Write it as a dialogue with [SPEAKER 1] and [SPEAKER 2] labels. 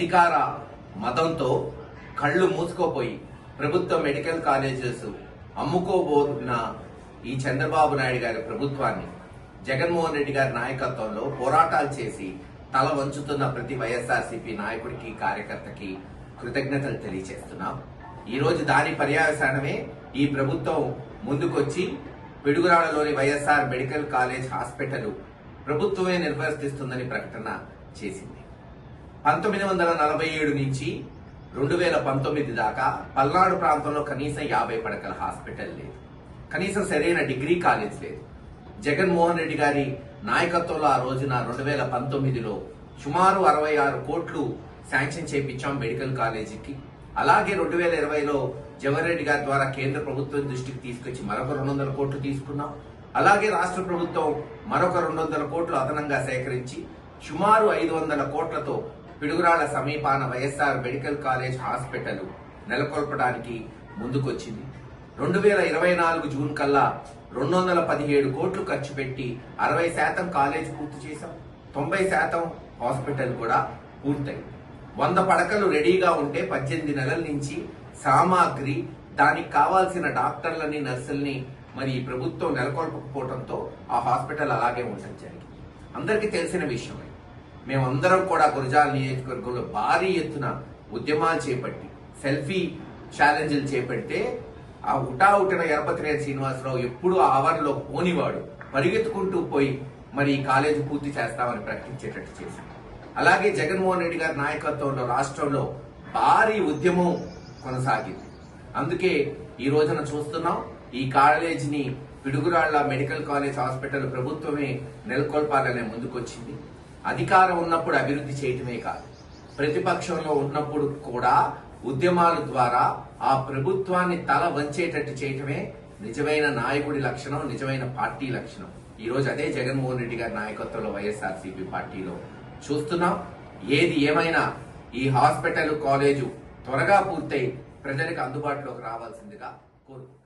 [SPEAKER 1] అధికార మతంతో కళ్ళు మూసుకోపోయి ప్రభుత్వ మెడికల్ కాలేజెస్ అమ్ముకోబోతున్న ఈ చంద్రబాబు నాయుడు గారి ప్రభుత్వాన్ని జగన్మోహన్ రెడ్డి గారి నాయకత్వంలో పోరాటాలు చేసి తల వంచుతున్న ప్రతి వైఎస్ఆర్సీపీ నాయకుడికి కార్యకర్తకి కృతజ్ఞతలు తెలియజేస్తున్నాం. ఈరోజు దాని పర్యవసానమే ఈ ప్రభుత్వం ముందుకొచ్చి పిడుగురాళ్ళలోని వైఎస్ఆర్ మెడికల్ కాలేజ్ హాస్పిటల్ ప్రభుత్వమే నిర్వర్తిస్తుందని ప్రకటన చేసింది. పంతొమ్మిది వందల నలభై ఏడు నుంచి రెండు వేల పంతొమ్మిది దాకా పల్నాడు ప్రాంతంలో కనీసం యాభై పడకల హాస్పిటల్ లేదు. కనీసం సరైన డిగ్రీ కాలేజ్ లేదు. జగన్మోహన్ రెడ్డి గారి నాయకత్వంలో ఆ రోజున రెండు వేల పంతొమ్మిదిలో సుమారు అరవై ఆరు కోట్లు శాంక్షన్ చేయించాం మెడికల్ కాలేజీకి. అలాగే రెండు వేల ఇరవైలో జవహర్ రెడ్డి గారి ద్వారా కేంద్ర ప్రభుత్వం దృష్టికి తీసుకొచ్చి మరొక రెండు వందల కోట్లు తీసుకున్నాం. అలాగే రాష్ట్ర ప్రభుత్వం మరొక రెండు వందల కోట్లు అదనంగా సేకరించి సుమారు ఐదు వందల కోట్లతో పిడుగురాళ్ళ సమీపాన వైఎస్ఆర్ మెడికల్ కాలేజ్ హాస్పిటల్ నెలకొల్పడానికి ముందుకొచ్చింది. రెండు వేల ఇరవై నాలుగు జూన్ కల్లా రెండు వందల పదిహేడు కోట్లు ఖర్చు పెట్టి అరవై శాతం కాలేజ్ పూర్తి చేశాం. తొంభై శాతం హాస్పిటల్ కూడా పూర్తయింది. వంద పడకలు రెడీగా ఉంటే పద్దెనిమిది నెలల నుంచి సామాగ్రి దానికి కావాల్సిన డాక్టర్లని నర్సుల్ని మరి ఈ ప్రభుత్వం నెలకొల్పకపోవడంతో ఆ హాస్పిటల్ అలాగే ఉండటం జరిగింది. అందరికీ తెలిసిన విషయమే. మేమందరం కూడా గురజాల నియోజకవర్గంలో భారీ ఎత్తున ఉద్యమాలు చేపట్టి సెల్ఫీ ఛాలెంజ్లు చేపడితే ఆ ఉటావుటిన ఉటిన శ్రీనివాసరావు ఎప్పుడు ఆ ఆవరణలో పోనివాడు. పరిగెత్తుకుంటూ పోయి మరి ఈ కాలేజీ పూర్తి చేస్తామని ప్రకటించేటట్టు చేశారు. అలాగే జగన్మోహన్ రెడ్డి గారి నాయకత్వంలో రాష్ట్రంలో భారీ ఉద్యమం కొనసాగింది. అందుకే ఈ రోజున చూస్తున్నాం ఈ కాలేజీని పిడుగురాళ్ళ మెడికల్ కాలేజ్ హాస్పిటల్ ప్రభుత్వమే నెలకొల్పాలనే ముందుకొచ్చింది. అధికారం ఉన్నప్పుడు అభివృద్ధి చేయటమే కాదు. ప్రతిపక్షంలో ఉన్నప్పుడు కూడా ఉద్యమాల ద్వారా ఆ ప్రభుత్వాన్ని తల వంచేటట్టు చేయటమే నిజమైన నాయకుడి లక్షణం నిజమైన పార్టీ లక్షణం. ఈ రోజు అదే జగన్మోహన్ రెడ్డి గారి నాయకత్వంలో వైఎస్ఆర్సీపీ పార్టీలో చూస్తున్నాం. ఏది ఏమైనా ఈ హాస్పిటల్ కాలేజు త్వరగా పూర్తయి ప్రజలకు అందుబాటులోకి రావాల్సిందిగా కోరుకుంటున్నాం.